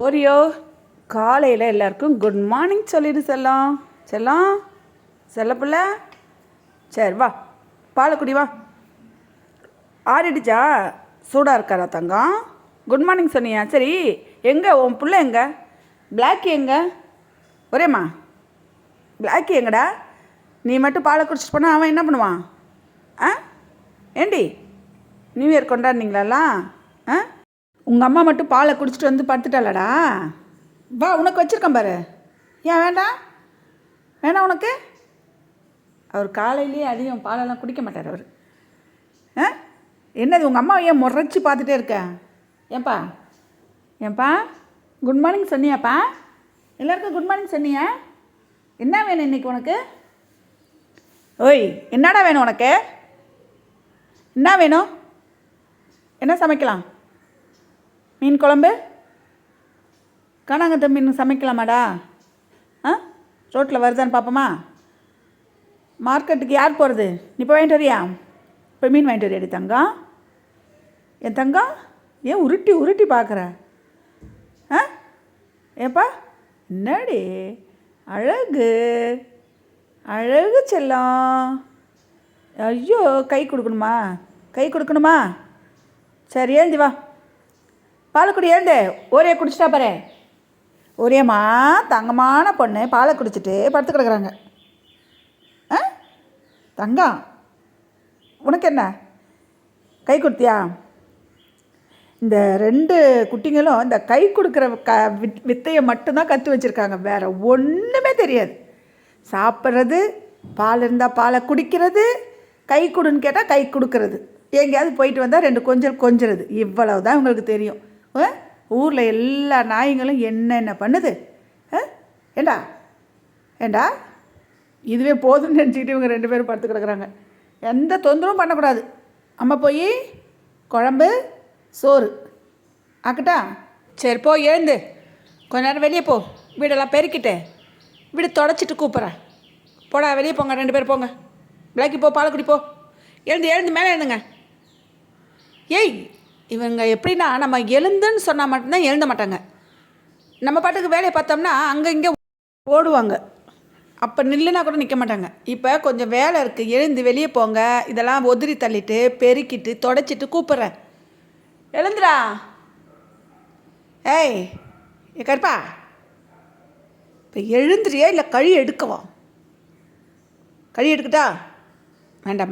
Oreo காலையில் எல்லாருக்கும் good morning சொல்லிடு செல்லம் செல்லம் செல்லப்பிள்ள சரி வா. பாலை குடி வா. ஆறிடுச்சா? சூடாக இருக்காரா தங்கம் குட் மார்னிங் சொன்னியா? சரி எங்கே? உன் பிள்ளை எங்கே? பிளாக்கி எங்கே? ஒரேம்மா. பிளாக்கி எங்கடா? நீ மட்டும் பாலை குடிச்சிட்டு போனால் அவன் என்ன பண்ணுவான்? ஆ? ஏண்டி? நியூ இயர் கொண்டாடினீங்களாலாம் ஆ? உங்கள் அம்மா மட்டும் பாலை குடிச்சிட்டு வந்து படுத்துட்டாளடா. வா உனக்கு வச்சுருக்கேன் பாரு. ஏன் வேண்டாம்? வேணாம் உனக்கு? அவர் காலையிலேயே அதிகம் பாலெல்லாம் குடிக்க மாட்டார் அவர். ஆ? என்னது உங்கள் அம்மா ஏன் முறைச்சி பார்த்துட்டே இருக்க? ஏன்பா? ஏன்பா? குட் மார்னிங் சொன்னியாப்பா? எல்லாருக்கும் குட் மார்னிங் சொன்னியா? என்ன வேணும் இன்னைக்கு உனக்கு? ஓய் என்னடா வேணும் உனக்கு? என்ன வேணும்? என்ன சமைக்கலாம்? மீன் குழம்பு? காணாங்கத்த மீன் சமைக்கலாமாடா? ஆ? ரோட்டில் வருதான்னு பார்ப்போமா மார்க்கெட்டுக்கு யார் போகிறது நீ இப்போ வாங்கிட்டு வரியா? இப்போ மீன் வாங்கிட்டு வரியாடி தங்கம் என் தங்கம் ஏன் உருட்டி உருட்டி பார்க்குற ஆ? ஏப்பா என்னடி? அழகு. அழகு செல்லம். ஐயோ கை கொடுக்கணுமா? கை கொடுக்கணுமா? சரி ஏந்தி வா. பாலக்குடி ஏந்து? ஒரே குடிச்சிட்டா பாரு. ஒரேம்மா தங்கமான பொண்ணு. பாலை குடிச்சிட்டு படுத்து கிடக்குறாங்க. ஆ? தங்கம். உனக்கு என்ன? கை கொடுத்தியா? இந்த ரெண்டு குட்டிங்களும் இந்த கை கொடுக்குற க வித் வித்தையை மட்டும்தான் கற்று வச்சுருக்காங்க. வேறு ஒன்றுமே தெரியாது. சாப்பிட்றது பால் இருந்தால் பாலை குடிக்கிறது கை கொடுன்னு கேட்டால் கை கொடுக்கறது. எங்கேயாவது போயிட்டு வந்தால் ரெண்டு கொஞ்சம் கொஞ்சிறது. இவ்வளவு தான் உங்களுக்கு தெரியும். ஊரில் எல்லா நாய்ங்களும் என்னென்ன பண்ணுது? ஆ? ஏண்டா? ஏண்டா? இதுவே போதும்னு நினச்சிக்கிட்டு இவங்க ரெண்டு பேரும் படுத்து கிடக்குறாங்க. எந்த தொந்தரவும் பண்ணக்கூடாது. அம்மா போய் குழம்பு சோறு. ஆக்கட்டா? சரி போ எழுந்து. கொஞ்ச நேரம் வெளியே போ. வீடெல்லாம் பெருக்கிட்டு. வீடு தொடச்சிட்டு கூப்பிட்றேன். போடா வெளியே போங்க ரெண்டு பேர் போங்க. விளக்கி போ பாலக்குடி போ. எழுந்து எழுந்து மேலே எழுந்துங்க. ஏய் இவங்க எப்படின்னா நம்ம எழுந்துன்னு சொன்னால் மட்டும்தான் எழுத மாட்டாங்க. நம்ம பாட்டுக்கு வேலையை பார்த்தோம்னா அங்கே இங்கே ஓடுவாங்க. அப்போ நில்லுனா கூட நிற்க மாட்டாங்க. இப்போ கொஞ்சம் வேலை இருக்குது எழுந்து வெளியே போங்க இதெல்லாம் உதிரி தள்ளிட்டு பெருக்கிட்டு தொடச்சிட்டு கூப்பிட்றேன். எழுந்துடா. ஏய் ஏ கருப்பா. இப்போ எழுந்துறியா இல்லை கழி எடுக்கவா? கழி எடுக்கட்டா? வேண்டாம்மா.